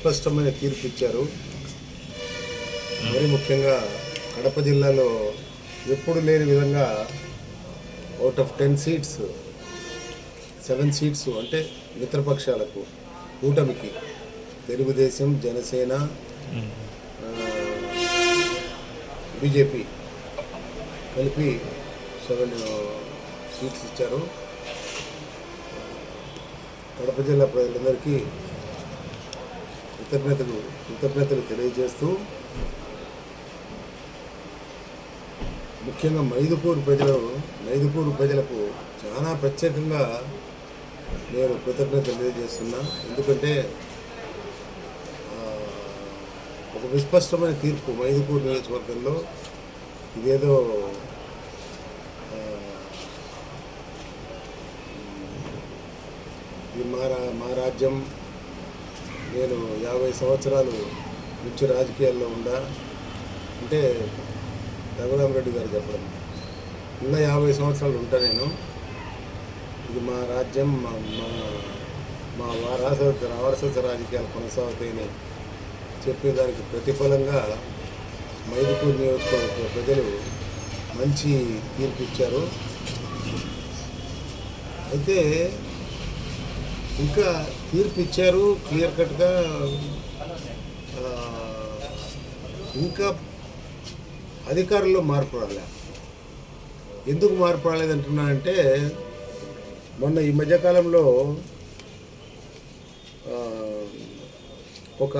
విస్పష్టమైన తీర్పు ఇచ్చారు. మరి ముఖ్యంగా కడప జిల్లాలో ఎప్పుడు లేని విధంగా out of ten seats seven seats అంటే మిత్రపక్షాలకు కూటమికి తెలుగుదేశం జనసేన బీజేపీ కలిపి సెవెన్ సీట్స్ uh, ఇచ్చారు. కడప జిల్లా ప్రజలందరికీ కృతజ్ఞతలు కృతజ్ఞతలు తెలియజేస్తూ ముఖ్యంగా మైదుపూరు ప్రజలు మైదుపూరు ప్రజలకు చాలా ప్రత్యేకంగా నేను కృతజ్ఞతలు తెలియజేస్తున్నా. ఎందుకంటే ఒక విస్పష్టమైన తీర్పు మైదుపూరు నియోజకవర్గంలో ఇదేదో ఇది మా రా- మా రాజ్యం నేను యాభై సంవత్సరాలు నుంచి రాజకీయాల్లో ఉండా. అంటే రఘురామరెడ్డి గారు చెప్పడం. ఇంకా యాభై సంవత్సరాలు ఉంటా నేను. ఇది మా రాజ్యం మా మా మా వారసత్వ వారసత్వ రాజకీయాలు కొనసాగుతాయని చెప్పేదానికి ప్రతిఫలంగా మైదుపూర్ నియోజకవర్గ ప్రజలు మంచి తీర్పు ఇచ్చారు. అయితే ఇంకా తీర్పు ఇచ్చారు క్లియర్ కట్గా ఇంకా అధికారుల్లో మార్పు రాలే. ఎందుకు మార్పు రాలేదంటున్నా అంటే మొన్న ఈ మధ్యకాలంలో ఒక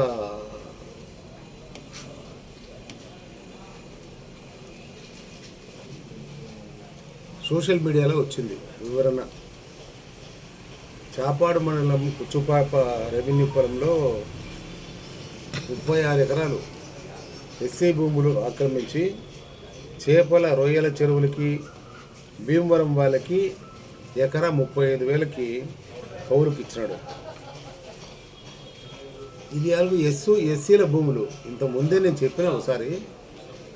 సోషల్ మీడియాలో వచ్చింది వివరణ. చాపాడు మండలం కుచ్చుపాప రెవెన్యూ పొలంలో ముప్పై ఆరు ఎకరాలు ఎస్సీ భూములు ఆక్రమించి చేపల రొయ్యల చెరువులకి భీమవరం వాళ్ళకి ఎకరా ముప్పై ఐదు వేలకి కౌలుకి ఇచ్చినాడు ఇది అవి ఎస్సు ఎస్సీల భూములు. ఇంత ముందే నేను చెప్పిన ఒకసారి.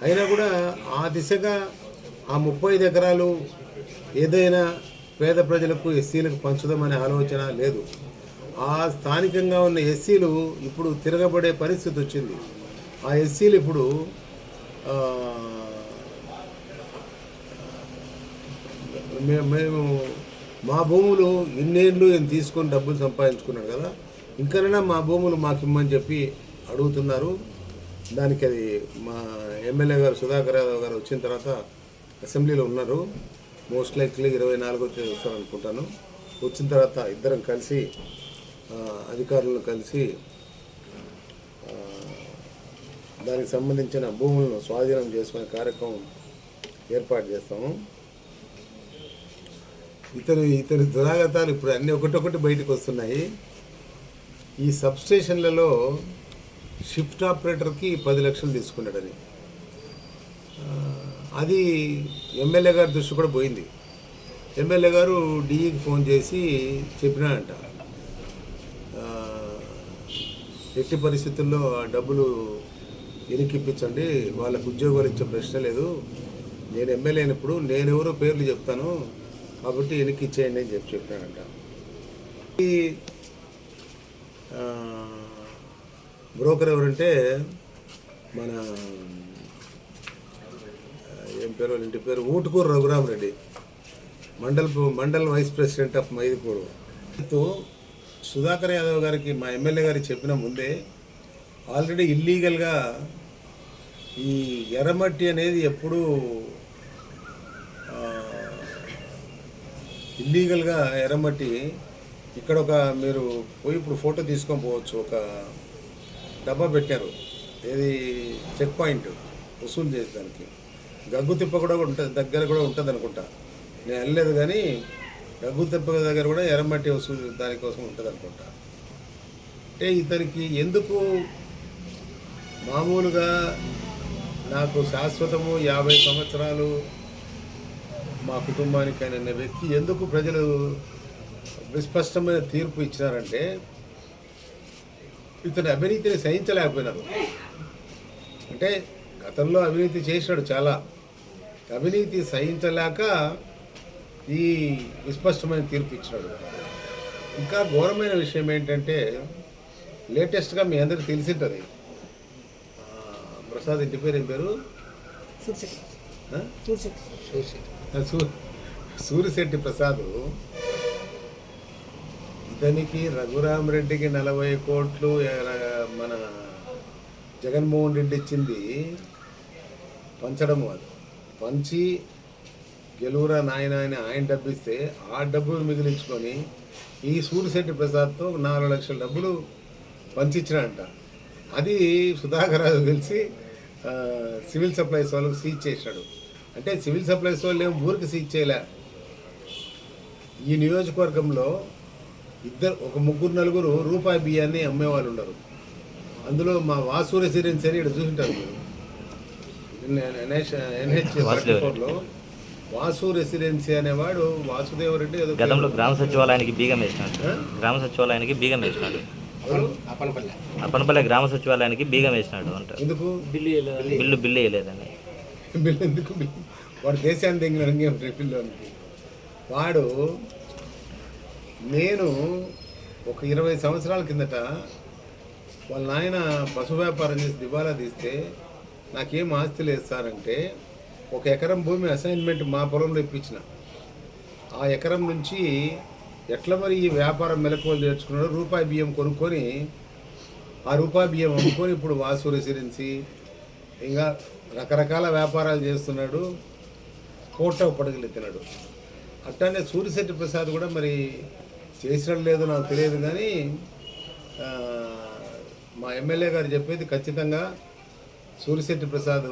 అయినా కూడా ఆ దిశగా ఆ ముప్పై ఐదు ఎకరాలు ఏదైనా పేద ప్రజలకు ఎస్సీలకు పంచుదామనే ఆలోచన లేదు. ఆ స్థానికంగా ఉన్న ఎస్సీలు ఇప్పుడు తిరగబడే పరిస్థితి వచ్చింది. ఆ ఎస్సీలు ఇప్పుడు మేము మా భూములు ఇన్నేళ్ళు నేను తీసుకొని డబ్బులు సంపాదించుకున్నాను కదా. ఇంకనైనా మా భూములు మాకు ఇమ్మని చెప్పి అడుగుతున్నారు. దానికి అది మా ఎమ్మెల్యే గారు సుధాకర్ యాదవ్ గారు వచ్చిన తర్వాత అసెంబ్లీలో ఉన్నారు. మోస్ట్ లైక్లీ ఇరవై నాలుగో తేదీ వస్తారు అనుకుంటాను. వచ్చిన తర్వాత ఇద్దరం కలిసి అధికారులను కలిసి దానికి సంబంధించిన భూములను స్వాధీనం చేసుకునే కార్యక్రమం ఏర్పాటు చేస్తాము. ఇతరు ఇతని దురాగతాలు ఇప్పుడు అన్నీ ఒకటొకటి బయటకు వస్తున్నాయి. ఈ సబ్స్టేషన్లలో షిఫ్ట్ ఆపరేటర్కి పది లక్షలు తీసుకున్నాడని. అది ఎమ్మెల్యే గారి దృష్టి కూడా పోయింది. ఎమ్మెల్యే గారు డిఈకి ఫోన్ చేసి చెప్పినాడంట ఎట్టి పరిస్థితుల్లో ఆ డబ్బులు ఎనికిప్పించండి వాళ్ళకు ఉద్యోగాలు ఇచ్చే ప్రశ్న లేదు. నేను ఎమ్మెల్యే అయినప్పుడు నేను ఎవరో పేర్లు చెప్తాను కాబట్టి వెనక్కి ఇచ్చేయండి అని చెప్పి చెప్పానంట ఈ బ్రోకర్ ఎవరంటే మన ఏం పేరు ఇంటి పేరు? Utukuru Raghuramareddy mandal mandal vice president of Mydukur. Sudhakar Yadav గారికి మా ఎమ్మెల్యే గారికి చెప్పిన ముందే ఆల్రెడీ ఇల్లీగల్గా ఈ ఎర్రమట్టి అనేది ఎప్పుడూ ఇల్లీగల్గా ఎర్రమట్టి ఇక్కడ ఒక మీరు పోయి ఇప్పుడు ఫోటో తీసుకొని పోవచ్చు. ఒక డబ్బా పెట్టారు. ఏది చెక్ పాయింట్ వసూలు చేసేదానికి. గగ్గు తిప్ప కూడా ఉంటుంది దగ్గర కూడా ఉంటుంది అనుకుంటా. నేను వెళ్ళలేదు కానీ గగ్గు తిప్ప దగ్గర కూడా ఎర్రమట్టి వసూలు దానికోసం ఉంటుంది అనుకుంటా. అంటే ఇతనికి ఎందుకు మామూలుగా నాకు శాశ్వతము యాభై సంవత్సరాలు మా కుటుంబానికి అనే వ్యక్తి ఎందుకు ప్రజలు విస్పష్టమైన తీర్పు ఇచ్చినారంటే ఇతని అవినీతిని సహించలేకపోయినారు. అంటే గతంలో అవినీతి చేసినాడు చాలా. అవినీతి సహించలేక ఈ విస్పష్టమైన తీర్పు ఇచ్చినాడు. ఇంకా ఘోరమైన విషయం ఏంటంటే లేటెస్ట్గా మీ అందరికి తెలిసింటుంది. ప్రసాద్ ఇంటి పేరు ఏం పేరు? సూరిశెట్టి. ప్రసాద్ ఇతనికి రఘురామ్ రెడ్డికి నలభై కోట్లు మన జగన్మోహన్ రెడ్డి ఇచ్చింది పంచడం అది. పంచి గెలువురా నాయన అని ఆయన డబ్బు ఇస్తే ఆ డబ్బులు మిగిలించుకొని ఈ సూరిశెట్టి ప్రసాద్తో నాలుగు లక్షల డబ్బులు పంచిచ్చినంట అది సుధాకర్ తెలిసి సివిల్ సప్లైస్ వాళ్ళకు సీజ్ చేశాడు. అంటే సివిల్ సప్లైస్ వాళ్ళు ఏం ఊరికి సీజ్ చేయలే. ఈ నియోజకవర్గంలో ఇద్దరు ఒక ముగ్గురు నలుగురు రూపాయి బియ్యాన్ని అమ్మేవాళ్ళు ఉండరు. అందులో మా వాసు రెసిడెన్సీ అని ఇక్కడ చూసింటారు మీరు. ఎన్హెచ్లో వాసు రెసిడెన్సీ అనేవాడు వాసుదేవ్ రెడ్డి ఏదో గతంలో గ్రామ సచివాలయానికి బీగం వేసినాడు? గ్రామ సచివాలయానికి బీగం వేసినాడు? అప్పనపల్లి. గ్రామ సచివాలయానికి బీగం వేసినాడు అంటారు ఎందుకు? బిల్లు బిల్లు వేయలేదని బిల్లు ఎందుకు? వాడు దేశాన్ని దిగిన వాడు నేను ఒక ఇరవై సంవత్సరాల కిందట వాళ్ళ నాయన పశు వ్యాపారం చేసి దివాలా తీస్తే నాకేం ఆస్తి లేదు సార్ అంటే ఒక ఎకరం భూమి అసైన్మెంట్ మా పొలంలో ఇప్పించిన. ఆ ఎకరం నుంచి ఎట్లా మరి ఈ వ్యాపారం మెలకువలు నేర్చుకున్నాడు రూపాయి బియ్యం కొనుక్కొని ఆ రూపాయి బియ్యం అమ్ముకొని ఇప్పుడు వాసు రెసిడెన్సీ ఇంకా రకరకాల వ్యాపారాలు చేస్తున్నాడు. కోట పడగలు ఎత్తినాడు. అట్లానే సూర్యశెట్టి ప్రసాద్ కూడా మరి చేసినట్టు లేదో నాకు తెలియదు కానీ మా ఎమ్మెల్యే గారు చెప్పేది ఖచ్చితంగా సూర్యశెట్టి ప్రసాద్